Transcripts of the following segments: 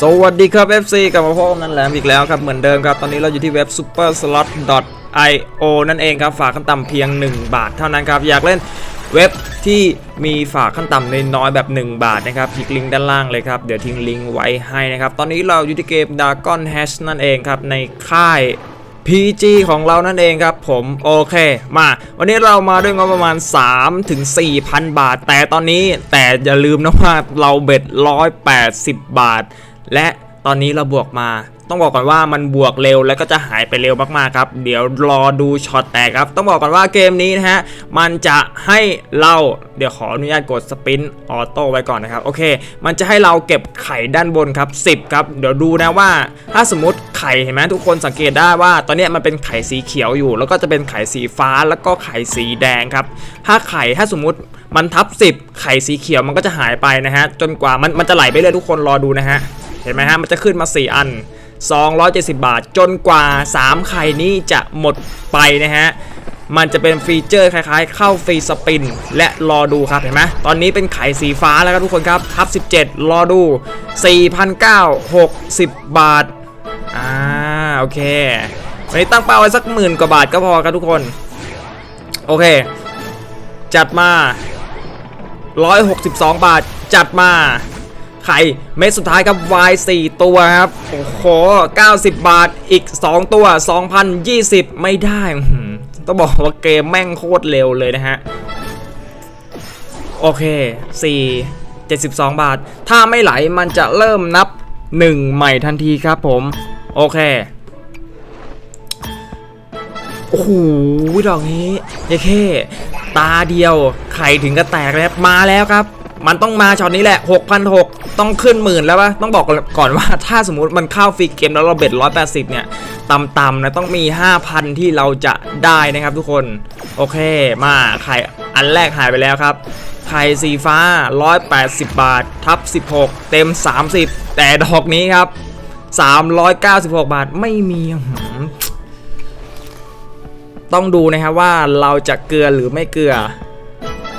สวัสดีครับ FC กลับมาพบกันแหลมอีกแล้วครับเหมือนเดิมครับ ตอนนี้เราอยู่ที่เว็บ superslot.io นั่นเองครับ ฝากขั้นต่ำเพียง 1 บาทเท่านั้นครับ อยากเล่นเว็บที่มีฝากขั้นต่ำน้อยแบบ 1 บาทนะครับคลิกลิงก์ด้านล่างเลยครับ เดี๋ยวทิ้งลิงก์ไว้ให้นะครับ ตอนนี้เราอยู่ที่เกม Dragon Hash นั่นเองครับ ในค่าย PG ของเรานั่นเองครับผมโอเค มา วันนี้เรามาด้วยงบประมาณ 3 ถึง 4,000 บาท แต่ตอนนี้แต่อย่าลืมนะว่าเราเบ็ด 180 บาท และ ตอนนี้เราบวกมา ต้องบอกก่อนว่ามันบวกเร็วแล้วก็จะหายไปเร็วมากๆครับ เดี๋ยวรอดูช็อตแตกครับ ต้องบอกก่อนว่าเกมนี้นะฮะ มันจะให้เราเดี๋ยวขออนุญาตกดสปินออโต้ไว้ก่อนนะครับ โอเค มันจะให้เราเก็บไข่ด้านบนครับ 10 ครับ เดี๋ยวดูนะว่า ถ้าสมมติไข่เห็นไหมทุกคนสังเกตได้ว่า ตอนนี้มันเป็นไข่สีเขียวอยู่ แล้วก็จะเป็นไข่สีฟ้าแล้วก็ไข่สีแดงครับ ถ้าไข่ถ้าสมมติมันทับ 10 ไข่สีเขียวมันก็จะหายไปนะฮะ จนกว่ามันมันจะไหลไปเรื่อยทุกคนรอดูนะฮะ ห็นไหมฮะ มันจะขึ้นมา 4 อัน 270 บาท จนกว่า 3 ไข่นี้จะหมดไปนะฮะ มันจะเป็นฟีเจอร์คล้ายๆ เข้าฟรีสปิน และรอดูครับเห็นไหมตอนนี้เป็นไข่สีฟ้าแล้วครับทุกคนครับทับ 17 รอดู 4,960 บาท อ่า โอเค วันนี้ตั้งเป้าไว้สักหมื่นกว่าบาทก็พอครับทุกคน โอเค จัดมา 162 บาท จัดมา ไข่เม็ดสุดท้ายครับ Y 4 ตัวครับ โอ้โห 90 บาทอีก 2 ตัว 2,020 ไม่ได้ ต้องบอกว่าเกมแม่งโคตรเร็วเลยนะฮะ โอเค 4 72 บาท ถ้าไม่ไหลมันจะเริ่มนับ 1 ใหม่ทันทีครับผม โอเค โอ้โหดอกนี้ยาเข้ตาเดียว ไข่ถึงกระแตกแล้วมาแล้วครับ มันต้องมาช็อตนี้แหละ6,600 ต้องขึ้นหมื่นแล้วปะต้องบอกก่อนว่าถ้าสมมุติมันเข้าฟรีเกมแล้วเราเบ็ด180เนี่ยต่ำๆนะต้องมี 5,000 ที่เราจะได้นะครับทุกคน โอเคมาไข่อันแรกหายไปแล้วครับ ไข่สีฟ้า 180 บาท ทับ 16 เต็ม 30 แต่ดอกนี้ครับ 396 บาทไม่มีต้องดูนะครับว่าเราจะเกลือหรือไม่เกลือ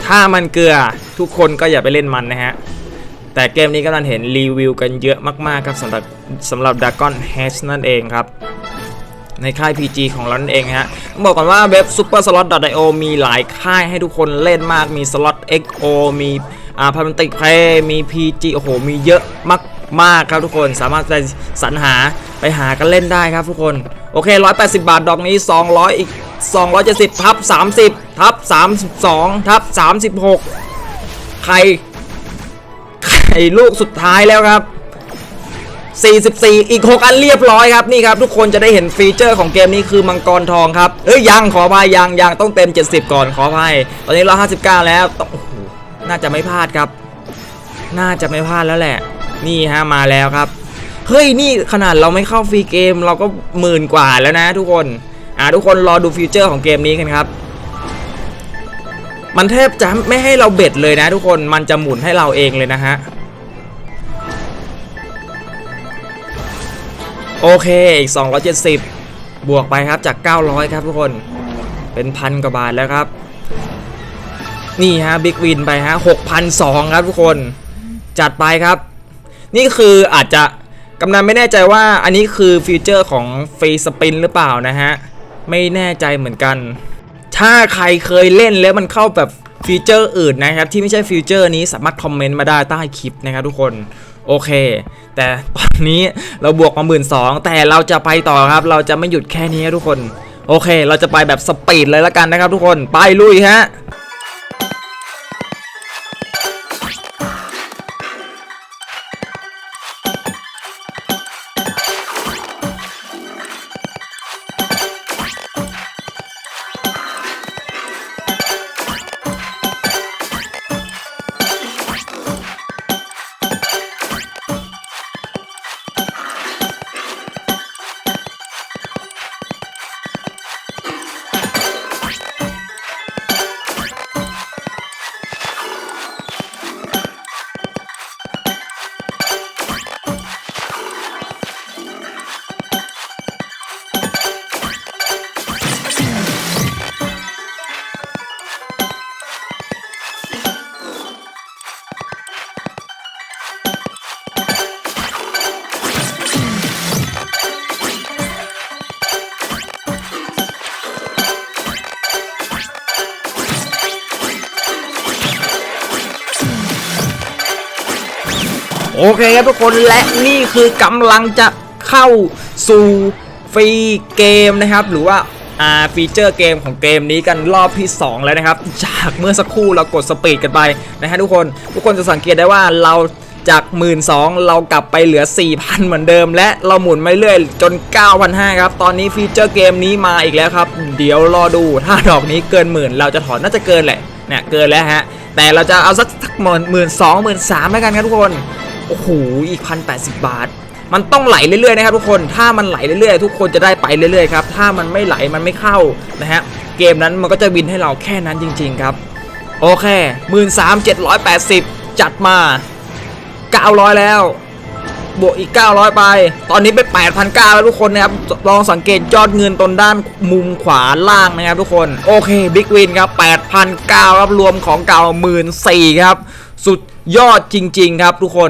ถ้ามันเกลือทุกคนก็อย่าไปเล่นมันนะฮะ แต่เกมนี้ก็นันเห็นรีวิวกันเยอะมากๆครับสำหรับสำหรับ Dragon Hash นั่นเองครับ ในค่าย PG ของเรานั่นเองฮะต้องบอกก่อนว่าเว็บ superslot.io มีหลายค่ายให้ทุกคนเล่นมากมี slot XO มีอ่าพันติกเพย์มี PG โอ้โห มีเยอะมากมากครับทุกคนสามารถไปสรรหาไปหากันเล่นได้ครับทุกคน โอเค 180 บาทดอกนี้ 200 อีก 270ทับ30ทับ32ทับ36 ใคร ไข่ลูกสุดท้ายแล้วครับ 44 อีก 6 อันเรียบร้อยครับนี่ครับ ทุกคนจะได้เห็นฟีเจอร์ของเกมนี้คือมังกรทองครับเอ้ยยังขออภัยยังยังต้องเต็ม 70 ก่อนขออภัยตอนนี้เรา59 แล้วต้องโอ้โหน่าจะไม่พลาดครับ น่าจะไม่พลาดแล้วแหละ นี่ฮะมาแล้วครับเฮ้ยนี่ขนาดเราไม่เข้าฟรีเกมเราก็หมื่นกว่าแล้วนะ ทุกคนอ่าทุกคนรอดูฟีเจอร์ของเกมนี้กันครับมันแทบจะไม่ให้เราเบ็ดเลยนะ ทุกคนมันจะหมุนให้เราเองเลยนะฮะ โอเคอีก 270 บวกไปครับจาก 900 ครับทุกคนเป็นพันกว่าบาทแล้วครับ นี่ฮะบิ๊กวินไปฮะ6,200ครับทุกคนจัดไปครับ นี่คืออาจจะกำนันไม่แน่ใจว่าอันนี้คือฟีเจอร์ของฟรีสปินหรือเปล่านะฮะ ไม่แน่ใจเหมือนกัน ถ้าใครเคยเล่นแล้วมันเข้าแบบฟีเจอร์อื่นนะครับ ที่ไม่ใช่ฟีเจอร์นี้สามารถคอมเมนต์มาได้ใต้คลิปนะครับทุกคน โอเค แต่ตอนนี้เราบวกมาหมื่นสองแต่เราจะไปต่อครับ เราจะไม่หยุดแค่นี้ทุกคน โอเค เราจะไปแบบสปีดเลยละกันนะครับทุกคน ไปลุยฮะ โอเคครับทุกคนและนี่คือกำลังจะเข้าสู่ฟรีเกมนะครับ หรือว่าฟีเจอร์เกมของเกมนี้กันรอบที่ 2 แล้วนะครับ จากเมื่อสักครู่เรากดสปีดกันไปนะฮะทุกคน ทุกคนจะสังเกตได้ว่าเราจาก1 2ื่นเรากลับไปเหลือ 4,000 เหมือนเดิม และเราหมุนไม่เรื่อยจน 9,500 ครับ ตอนนี้ฟีเจอร์เกมนี้มาอีกแล้วครับ เดี๋ยวรอดูถ้าดอกนี้เกินหมื่นเราจะถอนน่าจะเกินแหละเนี่ยเกินแล้วฮะแต่เราจะเอาสักสักหมื่นหมื่นสองหมื่นสามแล้วกันครับทุกคน โอ้โหอีกพันแปดสิบบาท มันต้องไหลเรื่อยๆนะครับทุกคนถ้ามันไหลเรื่อยๆ ทุกคนจะได้ไปเรื่อยๆครับถ้ามันไม่ไหลมันไม่เข้านะฮะเกมนั้นมันก็จะวินให้เราแค่นั้นจริง ๆครับ โอเคหมื่นสามเจ็ดร้อยแปดสิบจัดมาเก้าร้อยแล้วบวกอีก 900 ไป ตอนนี้ไป8,900 แล้วทุกคนนะครับ ลองสังเกตยอดเงินตรงด้านมุมขวาล่างนะครับทุกคน โอเค บิ๊กวินครับ 8,900 ครับ รวมของเก่า 14,000 ครับ สุดยอดจริง ๆ ครับทุกคน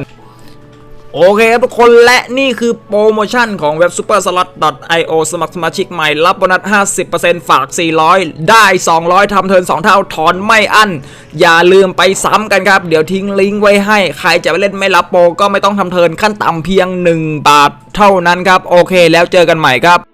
โอเคครับทุกคนและนี่คือโปรโมชั่นของเว็บ superslot.io สมัครสมาชิกใหม่รับโบนัส 50%ฝาก 400 ได้ 200 ทำเทิน 2 เท่าถอนไม่อั้น อย่าลืมไปซ้ำกันครับ เดี๋ยวทิ้งลิงก์ไว้ให้ ใครจะไปเล่นไม่รับโปรก็ไม่ต้องทำเทินขั้นต่ำเพียง 1 บาทเท่านั้นครับ โอเคแล้วเจอกันใหม่ครับ